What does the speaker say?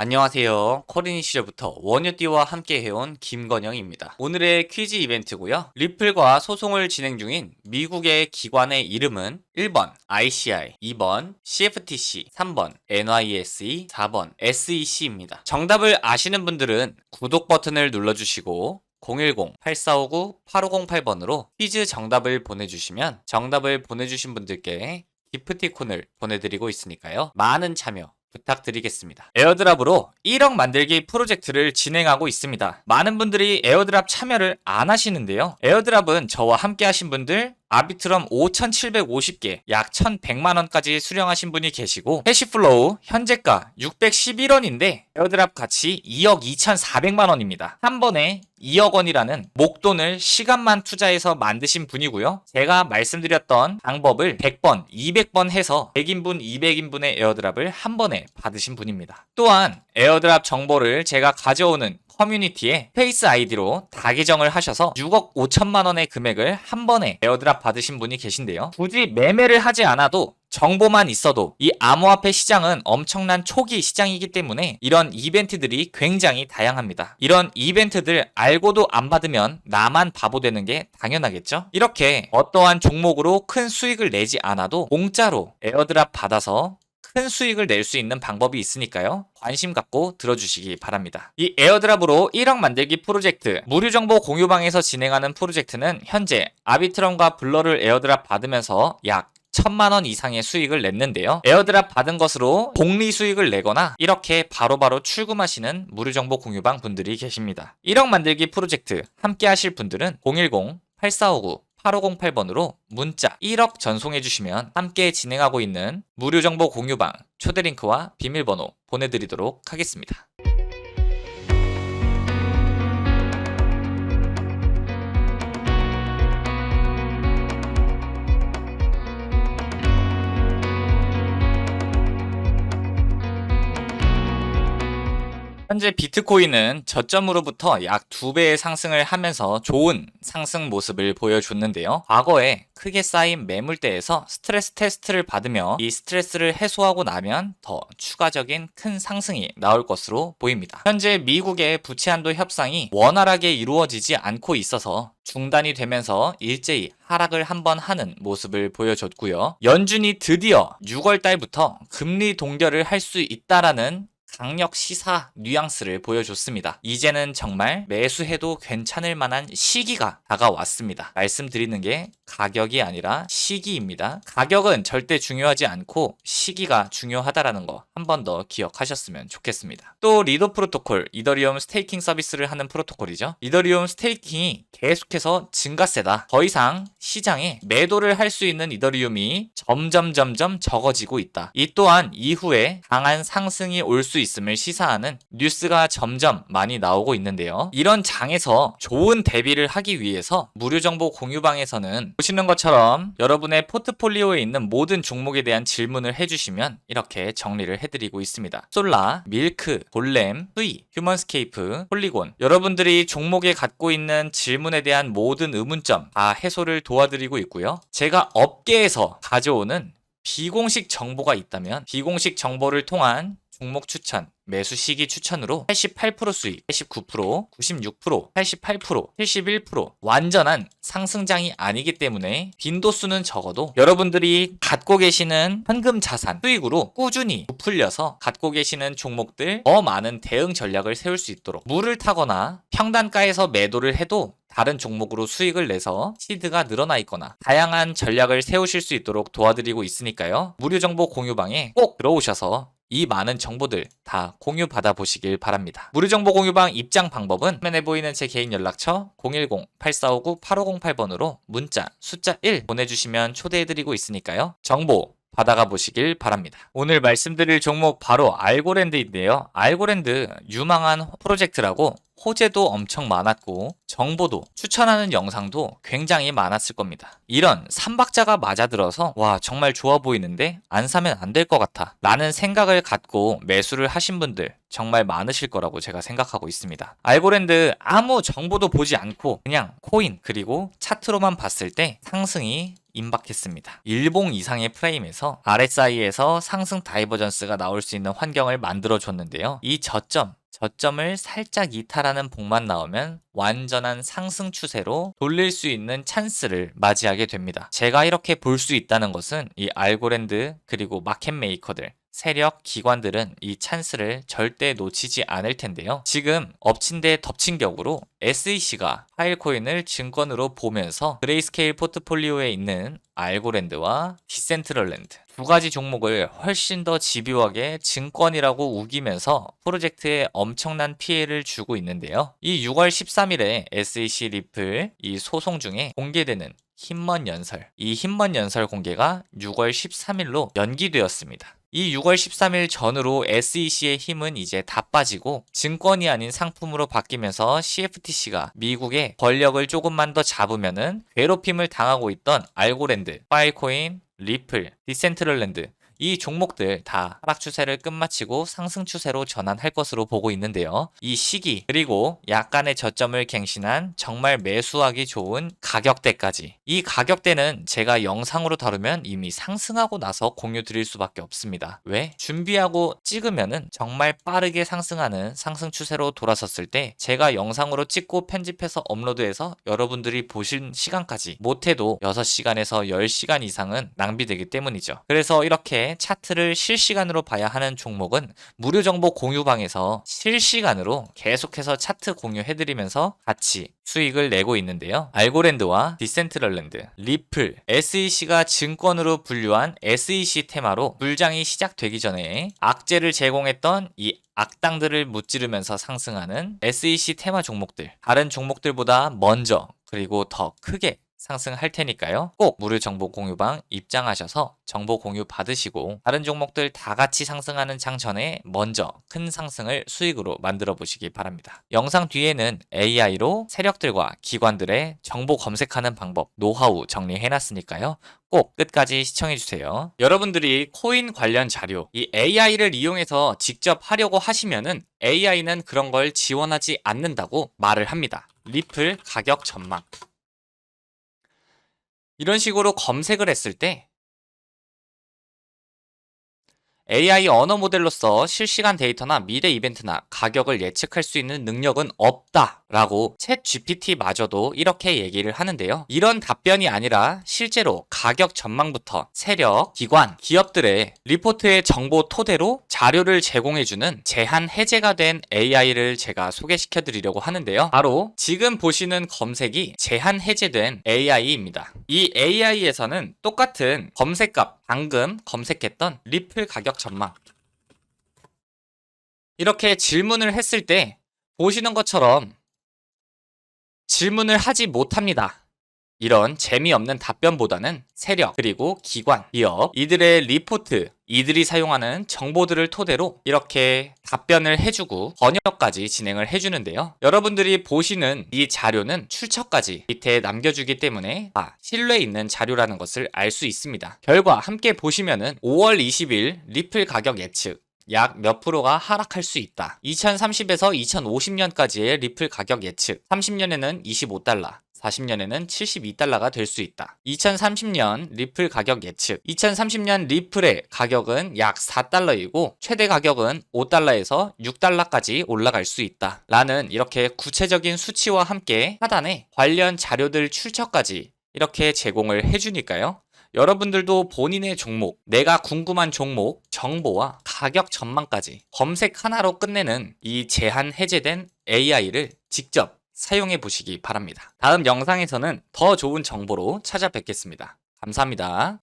안녕하세요. 코리니 시절부터 원유띠와 함께 해온 김건영입니다. 오늘의 퀴즈 이벤트고요. 리플과 소송을 진행 중인 미국의 기관의 이름은 1번 ICI, 2번 CFTC, 3번 NYSE, 4번 SEC입니다. 정답을 아시는 분들은 구독 버튼을 눌러주시고 010-8459-8508번으로 퀴즈 정답을 보내주시면 정답을 보내주신 분들께 기프티콘을 보내드리고 있으니까요. 많은 참여 부탁드리겠습니다. 에어드랍으로 1억 만들기 프로젝트를 진행하고 있습니다. 많은 분들이 에어드랍 참여를 안 하시는데요. 에어드랍은 저와 함께 하신 분들 아비트럼 5,750개, 약 1,100만원까지 수령하신 분이 계시고, 해시플로우 현재가 611원인데, 에어드랍 가치 2억 2,400만원입니다. 한 번에 2억 원이라는 목돈을 시간만 투자해서 만드신 분이고요. 제가 말씀드렸던 방법을 100번, 200번 해서 100인분, 200인분의 에어드랍을 한 번에 받으신 분입니다. 또한 에어드랍 정보를 제가 가져오는 커뮤니티에 페이스 아이디로 다 계정을 하셔서 6억 5천만 원의 금액을 한 번에 에어드랍 받으신 분이 계신데요. 굳이 매매를 하지 않아도 정보만 있어도 이 암호화폐 시장은 엄청난 초기 시장이기 때문에 이런 이벤트들이 굉장히 다양합니다. 이런 이벤트들 알고도 안 받으면 나만 바보 되는 게 당연하겠죠? 이렇게 어떠한 종목으로 큰 수익을 내지 않아도 공짜로 에어드랍 받아서 큰 수익을 낼 수 있는 방법이 있으니까요. 관심 갖고 들어주시기 바랍니다. 이 에어드랍으로 1억 만들기 프로젝트, 무료 정보 공유방에서 진행하는 프로젝트는 현재 아비트럼과 블러를 에어드랍 받으면서 약 천만 원 이상의 수익을 냈는데요. 에어드랍 받은 것으로 복리 수익을 내거나 이렇게 바로바로 출금하시는 무료 정보 공유방 분들이 계십니다. 1억 만들기 프로젝트 함께 하실 분들은 010 8459 8508번으로 문자 1억 전송해 주시면 함께 진행하고 있는 무료 정보 공유방 초대 링크와 비밀번호 보내드리도록 하겠습니다. 현재 비트코인은 저점으로부터 약두 배의 상승을 하면서 좋은 상승 모습을 보여줬는데요. 과거에 크게 쌓인 매물대에서 스트레스 테스트를 받으며 이 스트레스를 해소하고 나면 더 추가적인 큰 상승이 나올 것으로 보입니다. 현재 미국의 부채 한도 협상이 원활하게 이루어지지 않고 있어서 중단이 되면서 일제히 하락을 한번 하는 모습을 보여줬고요. 연준이 드디어 6월 달부터 금리 동결을 할 수 있다라는 강력 시사 뉘앙스를 보여줬습니다. 이제는 정말 매수해도 괜찮을 만한 시기가 다가왔습니다. 말씀드리는 게 가격이 아니라 시기입니다. 가격은 절대 중요하지 않고 시기가 중요하다라는 거 한 번 더 기억하셨으면 좋겠습니다. 또 리더 프로토콜, 이더리움 스테이킹 서비스를 하는 프로토콜이죠. 이더리움 스테이킹이 계속해서 증가세다. 더 이상 시장에 매도를 할 수 있는 이더리움이 점점 점점 적어지고 있다. 이 또한 이후에 강한 상승이 올 수 있음을 시사하는 뉴스가 점점 많이 나오고 있는데요. 이런 장에서 좋은 대비를 하기 위해서 무료 정보 공유방에서는 보시는 것처럼 여러분의 포트폴리오에 있는 모든 종목에 대한 질문을 해주시면 이렇게 정리를 해드리고 있습니다. 솔라, 밀크, 볼렘, 수이, 휴먼스케이프, 폴리곤 여러분들이 종목에 갖고 있는 질문에 대한 모든 의문점 다 해소를 도와드리고 있고요. 제가 업계에서 가져오는 비공식 정보가 있다면 비공식 정보를 통한 종목 추천, 매수 시기 추천으로 88% 수익, 89%, 96%, 88%, 71% 완전한 상승장이 아니기 때문에 빈도수는 적어도 여러분들이 갖고 계시는 현금 자산 수익으로 꾸준히 부풀려서 갖고 계시는 종목들 더 많은 대응 전략을 세울 수 있도록 물을 타거나 평단가에서 매도를 해도 다른 종목으로 수익을 내서 시드가 늘어나 있거나 다양한 전략을 세우실 수 있도록 도와드리고 있으니까요. 무료 정보 공유방에 꼭 들어오셔서 이 많은 정보들 다 공유 받아 보시길 바랍니다. 무료 정보 공유방 입장 방법은 화면에 보이는 제 개인 연락처 010-8459-8508번으로 문자 숫자 1 보내주시면 초대해드리고 있으니까요. 정보 받아가 보시길 바랍니다. 오늘 말씀드릴 종목 바로 알고랜드인데요. 알고랜드 유망한 프로젝트라고 호재도 엄청 많았고 정보도 추천하는 영상도 굉장히 많았을 겁니다. 이런 삼박자가 맞아들어서 와 정말 좋아 보이는데 안 사면 안 될 것 같아 라는 생각을 갖고 매수를 하신 분들 정말 많으실 거라고 제가 생각하고 있습니다. 알고랜드 아무 정보도 보지 않고 그냥 코인 그리고 차트로만 봤을 때 상승이 임박했습니다. 일봉 이상의 프레임에서 RSI에서 상승 다이버전스가 나올 수 있는 환경을 만들어 줬는데요. 이 저점 저점을 살짝 이탈하는 봉만 나오면 완전한 상승 추세로 돌릴 수 있는 찬스를 맞이하게 됩니다. 제가 이렇게 볼 수 있다는 것은 이 알고랜드 그리고 마켓 메이커들 세력 기관들은 이 찬스를 절대 놓치지 않을 텐데요. 지금 엎친 데 덮친 격으로 SEC가 파일코인을 증권으로 보면서 그레이스케일 포트폴리오에 있는 알고랜드와 디센트럴랜드 두 가지 종목을 훨씬 더 집요하게 증권이라고 우기면서 프로젝트에 엄청난 피해를 주고 있는데요. 이 6월 13일에 SEC 리플 이 소송 중에 공개되는 힘먼 연설, 이 힘먼 연설 공개가 6월 13일로 연기되었습니다. 이 6월 13일 전으로 SEC의 힘은 이제 다 빠지고 증권이 아닌 상품으로 바뀌면서 CFTC가 미국의 권력을 조금만 더 잡으면은 괴롭힘을 당하고 있던 알고랜드, 파일코인, 리플, 디센트럴랜드 이 종목들 다 하락 추세를 끝마치고 상승 추세로 전환할 것으로 보고 있는데요. 이 시기 그리고 약간의 저점을 갱신한 정말 매수하기 좋은 가격대까지 이 가격대는 제가 영상으로 다루면 이미 상승하고 나서 공유 드릴 수밖에 없습니다. 왜? 준비하고 찍으면은 정말 빠르게 상승하는 상승 추세로 돌아섰을 때 제가 영상으로 찍고 편집해서 업로드해서 여러분들이 보신 시간까지 못해도 6시간에서 10시간 이상은 낭비되기 때문이죠. 그래서 이렇게 차트를 실시간으로 봐야 하는 종목은 무료 정보 공유방에서 실시간으로 계속해서 차트 공유해드리면서 같이 수익을 내고 있는데요. 알고랜드와 디센트럴랜드, 리플, SEC가 증권으로 분류한 SEC 테마로 불장이 시작되기 전에 악재를 제공했던 이 악당들을 무찌르면서 상승하는 SEC 테마 종목들, 다른 종목들보다 먼저 그리고 더 크게 상승할 테니까요. 꼭 무료 정보 공유방 입장하셔서 정보 공유 받으시고 다른 종목들 다 같이 상승하는 장 전에 먼저 큰 상승을 수익으로 만들어 보시기 바랍니다. 영상 뒤에는 AI로 세력들과 기관들의 정보 검색하는 방법, 노하우 정리해 놨으니까요. 꼭 끝까지 시청해 주세요. 여러분들이 코인 관련 자료, 이 AI를 이용해서 직접 하려고 하시면은 AI는 그런 걸 지원하지 않는다고 말을 합니다. 리플 가격 전망. 이런 식으로 검색을 했을 때 AI 언어 모델로서 실시간 데이터나 미래 이벤트나 가격을 예측할 수 있는 능력은 없다 라고 챗 GPT마저도 이렇게 얘기를 하는데요. 이런 답변이 아니라 실제로 가격 전망부터 세력, 기관, 기업들의 리포트의 정보 토대로 자료를 제공해주는 제한 해제가 된 AI를 제가 소개시켜 드리려고 하는데요. 바로 지금 보시는 검색이 제한 해제된 AI입니다. 이 AI에서는 똑같은 검색값 방금 검색했던 리플 가격 전망 이렇게 질문을 했을 때 보시는 것처럼 질문을 하지 못합니다. 이런 재미없는 답변보다는 세력, 그리고 기관, 기업, 이들의 리포트, 이들이 사용하는 정보들을 토대로 이렇게 답변을 해주고 번역까지 진행을 해주는데요. 여러분들이 보시는 이 자료는 출처까지 밑에 남겨주기 때문에 아, 신뢰 있는 자료라는 것을 알 수 있습니다. 결과 함께 보시면은 5월 20일 리플 가격 예측, 약 몇 프로가 하락할 수 있다. 2030에서 2050년까지의 리플 가격 예측. 30년에는 25달러. 40년에는 72달러가 될 수 있다. 2030년 리플 가격 예측. 2030년 리플의 가격은 약 4달러이고 최대 가격은 5달러에서 6달러까지 올라갈 수 있다. 라는 이렇게 구체적인 수치와 함께 하단에 관련 자료들 출처까지 이렇게 제공을 해주니까요. 여러분들도 본인의 종목, 내가 궁금한 종목, 정보와 가격 전망까지 검색 하나로 끝내는 이 제한 해제된 AI를 직접 사용해 보시기 바랍니다. 다음 영상에서는 더 좋은 정보로 찾아뵙겠습니다. 감사합니다.